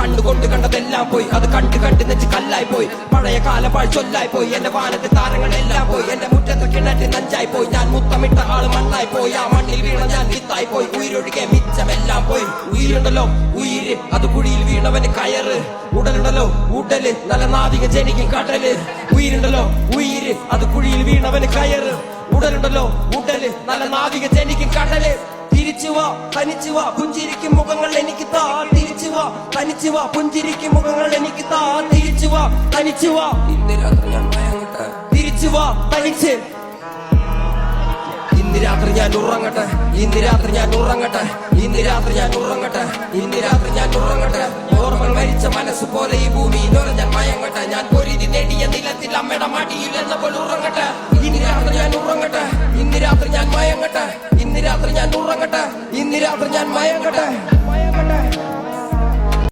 കണ്ടുകൊണ്ട് കണ്ടതെല്ലാം പോയി. അത് കണ്ടു കണ്ടു നെച്ച് കല്ലായി പോയി. പഴയ കാല പാഴ്ചൊല്ലായി പോയി. എന്റെ വാനത്തെ താരങ്ങൾ എല്ലാം പോയി. എന്റെ മുറ്റത്തെ കിണറ്റ് നഞ്ചായി പോയി. ഞാൻ മുത്തമിട്ട ആൾ മണ്ണായി പോയി. ആ മണ്ണിൽ വീണ ഞാൻ വിത്തായി പോയി. ഉയിരൊഴികെ മിച്ചമെല്ലാം പോയി. ഉയിരുണ്ടല്ലോ ഉയിര്. അത് കുഴിയിൽ വീണവന് കയറ്. ഉടലുണ്ടല്ലോ ഉടൽ. നല്ല നാവിക ജനിക്കും കടൽ. ഉയിരുണ്ടല്ലോ ഉയിര്. അത് കുഴിയിൽ വീണവന് കയറ്. ഉടലുണ്ടല്ലോ ഉടൽ. നല്ല നാവിക ജനിക്കും കടൽ. തിരിച്ചുവാ തനിച്ചുവാ പുഞ്ചിരിക്കും മുഖങ്ങൾ എനിക്ക് താൻ വാ തനിച്ചു വാ പുഞ്ചിരിക്കും മുഖങ്ങൾ എനിക്ക് താ തിരിച്ചു വാ തനിച്ചു വാ ഇന്ന് രാത്രി ഞാൻ മയങ്ങട്ടെ. തിരിച്ചു വാ തനിച്ച്. ഇന്ന് രാത്രി ഞാൻ ഉറങ്ങട്ടെ. ഇന്ന് രാത്രി ഞാൻ ഉറങ്ങട്ടെ. ഇന്ന് രാത്രി ഞാൻ ഉറങ്ങട്ടെ. ഇന്ന് രാത്രി ഞാൻ ഉറങ്ങട്ടെ. ഓർമ്മകൾ മരിച്ച മനസ്സ് പോലെ ഈ ഭൂമി ഞാൻ മയങ്ങട്ടെ. ഞാൻ പൊരുതി നേടിയ നിലത്തിൽ അമ്മയുടെ മടിയിൽ എന്ന പോലെ ഉറങ്ങട്ടെ. ഇന്ന് രാത്രി ഞാൻ ഉറങ്ങട്ടെ. ഇന്ന് രാത്രി ഞാൻ മയങ്ങട്ടെ. ഇന്ന് രാത്രി ഞാൻ ഉറങ്ങട്ടെ. ഇന്ന് രാത്രി ഞാൻ മയങ്ങട്ടെ.